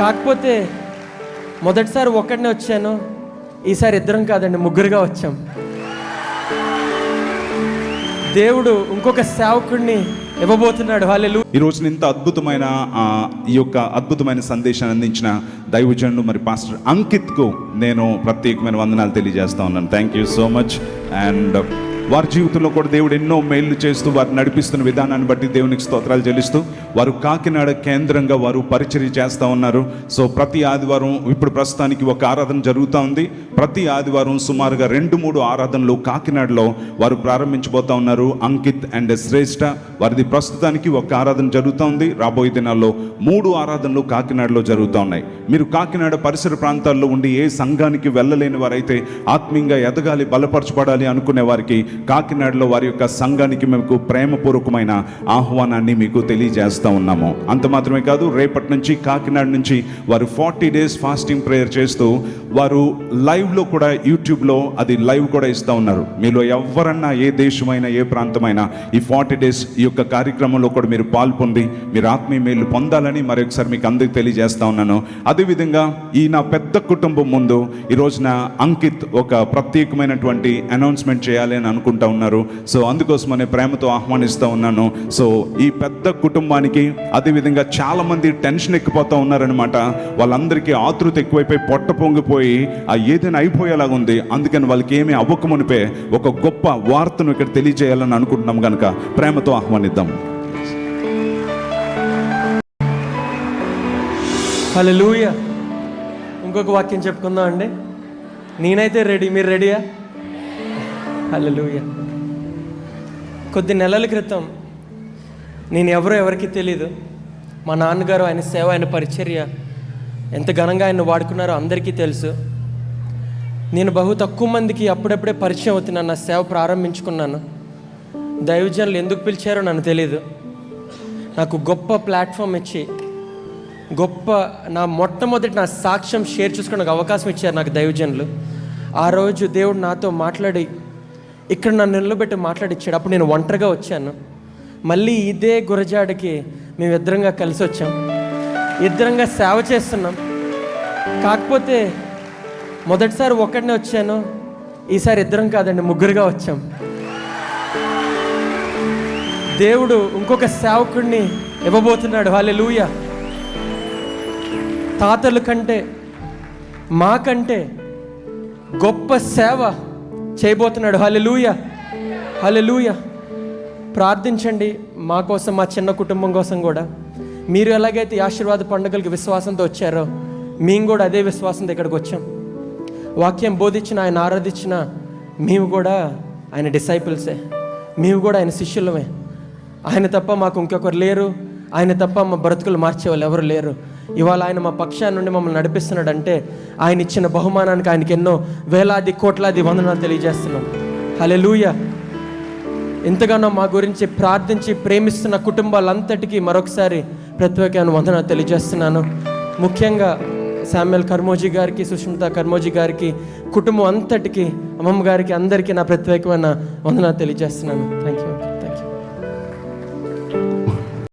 కాకపోతే మొదటిసారి ఒక్కడనే వచ్చాను. ఈసారి ఇద్దరం కాదండి ముగ్గురుగా వచ్చాం. దేవుడు ఇంకొక సేవకుడిని ఇవ్వబోతున్నాడు. వాళ్ళు ఈ రోజున ఇంత అద్భుతమైన ఈ యొక్క అద్భుతమైన సందేశాన్ని అందించిన దైవజనుడు మరి పాస్టర్ అంకిత్కు నేను ప్రత్యేకమైన వందనాలు తెలియజేస్తా ఉన్నాను. Thank you so much and వారి జీవితంలో కూడా దేవుడు ఎన్నో మేళ్ళు చేస్తూ వారు నడిపిస్తున్న విధానాన్ని బట్టి దేవునికి స్తోత్రాలు చెల్లిస్తూ వారు కాకినాడ కేంద్రంగా వారు పరిచర్య చేస్తూ ఉన్నారు. సో ప్రతి ఆదివారం ఇప్పుడు ప్రస్తుతానికి ఒక ఆరాధన జరుగుతూ ఉంది. ప్రతి ఆదివారం సుమారుగా రెండు మూడు ఆరాధనలు కాకినాడలో వారు ప్రారంభించబోతా ఉన్నారు. అంకిత్ అండ్ శ్రేష్ఠ వారిది ప్రస్తుతానికి ఒక ఆరాధన జరుగుతూ ఉంది. రాబోయే దినాల్లో మూడు ఆరాధనలు కాకినాడలో జరుగుతూ ఉన్నాయి. మీరు కాకినాడ పరిసర ప్రాంతాల్లో ఉండి ఏ సంఘానికి వెళ్ళలేని వారైతే ఆత్మీయంగా ఎదగాలి బలపరచబడాలి అనుకునే వారికి కాకినాడలో వారి యొక్క సంఘానికి మీకు ప్రేమపూర్వకమైన ఆహ్వానాన్ని మీకు తెలియజేస్తూ ఉన్నాము. అంత మాత్రమే కాదు రేపటి నుంచి కాకినాడ నుంచి వారు ఫార్టీ డేస్ ఫాస్టింగ్ ప్రేయర్ చేస్తూ వారు లైవ్లో కూడా యూట్యూబ్లో అది లైవ్ కూడా ఇస్తూ ఉన్నారు. మీలో ఎవరన్నా ఏ దేశమైనా ఏ ప్రాంతమైనా ఈ ఫార్టీ డేస్ ఈ యొక్క కార్యక్రమంలో కూడా మీరు పాల్పొంది మీరు ఆత్మీయ మేలు పొందాలని మరొకసారి మీకు అందరికి తెలియజేస్తా ఉన్నాను. అదేవిధంగా ఈ నా పెద్ద కుటుంబం ముందు ఈ రోజున అంకిత్ ఒక ప్రత్యేకమైనటువంటి అనౌన్స్మెంట్ చేయాలి అని అనుకుంటా ఉన్నారు. సో అందుకోసమనే ప్రేమతో ఆహ్వానిస్తూ ఉన్నాను. సో ఈ పెద్ద కుటుంబానికి అదేవిధంగా చాలామంది టెన్షన్ ఎక్కిపోతూ ఉన్నారనమాట వాళ్ళందరికీ ఆతృత ఎక్కువైపోయి పొట్ట పొంగిపోయి ఆ ఏదైనా అయిపోయేలాగా ఉంది. అందుకని వాళ్ళకి ఏమీ అవ్వకమునిపే ఒక గొప్ప వార్తను ఇక్కడ తెలియజేయాలని అనుకుంటున్నాం కనుక ప్రేమతో ఆహ్వానిద్దాం. హల్లెలూయా. ఇంకొక వాక్యం చెప్పుకుందాం అండి నేనైతే రెడీ. మీరు రెడీయా? హల్లెలూయా. కొద్ది నెలల క్రితం నేను ఎవరో ఎవరికి తెలీదు. మా నాన్నగారు ఆయన సేవ ఆయన పరిచర్య ఎంత ఘనంగా ఆయన వాడుకున్నారో అందరికీ తెలుసు. నేను బహు తక్కువ మందికి అప్పుడప్పుడే పరిచయం అవుతున్నాను నా సేవ ప్రారంభించుకున్నాను. దైవజనులు ఎందుకు పిలిచారో నాకు తెలియదు నాకు గొప్ప ప్లాట్ఫామ్ ఇచ్చి గొప్ప నా మొట్టమొదటి నా సాక్ష్యం షేర్ చేసుకోవడానికి అవకాశం ఇచ్చారు నాకు దైవజనులు. ఆ రోజు దేవుడు నాతో మాట్లాడి ఇక్కడ నన్ను నిలబెట్టి మాట్లాడిచ్చాడు. అప్పుడు నేను ఒంటరిగా వచ్చాను. మళ్ళీ ఇదే గురజాడకి మేము ఇద్దరంగా కలిసి వచ్చాం. ఇద్దరంగా సేవ చేస్తున్నాం. కాకపోతే మొదటిసారి ఒకటినే వచ్చాను. ఈసారి ఇద్దరం కాదండి ముగ్గురుగా వచ్చాం. దేవుడు ఇంకొక సేవకుడిని ఇవ్వబోతున్నాడు. వాళ్ళ తాతల కంటే మాకంటే గొప్ప సేవ చేయబోతున్నాడు. హల్లెలూయ. హల్లెలూయ. ప్రార్థించండి మా కోసం మా చిన్న కుటుంబం కోసం కూడా. మీరు ఎలాగైతే ఆశీర్వాద పండుగలకి విశ్వాసంతో వచ్చారో మేము కూడా అదే విశ్వాసంతో ఇక్కడికి వచ్చాం. వాక్యం బోధించిన ఆయన ఆరాధించిన మేము కూడా ఆయన డిసైపుల్సే. మేము కూడా ఆయన శిష్యులమే. ఆయన తప్ప మాకు ఇంకొకరు లేరు. ఆయన తప్ప మా బ్రతుకులు మార్చే వాళ్ళు ఎవరు లేరు. ఇవాళ ఆయన మా పక్షాన్ని నుండి మమ్మల్ని నడిపిస్తున్నాడంటే ఆయన ఇచ్చిన బహుమానానికి ఆయనకి ఎన్నో వేలాది కోట్లాది వందనాలు తెలియజేస్తున్నాం. హలే ఎంతగానో మా గురించి ప్రార్థించి ప్రేమిస్తున్న కుటుంబాలంతటికీ మరొకసారి ప్రత్యేకమైన వందనాలు తెలియజేస్తున్నాను. ముఖ్యంగా శామ్యుల్ కర్మోజీ గారికి సుష్మిత కర్మోజీ గారికి కుటుంబం అంతటికి అమ్మమ్మ గారికి అందరికీ నా ప్రత్యేకమైన వందనాలు తెలియజేస్తున్నాను. Thank you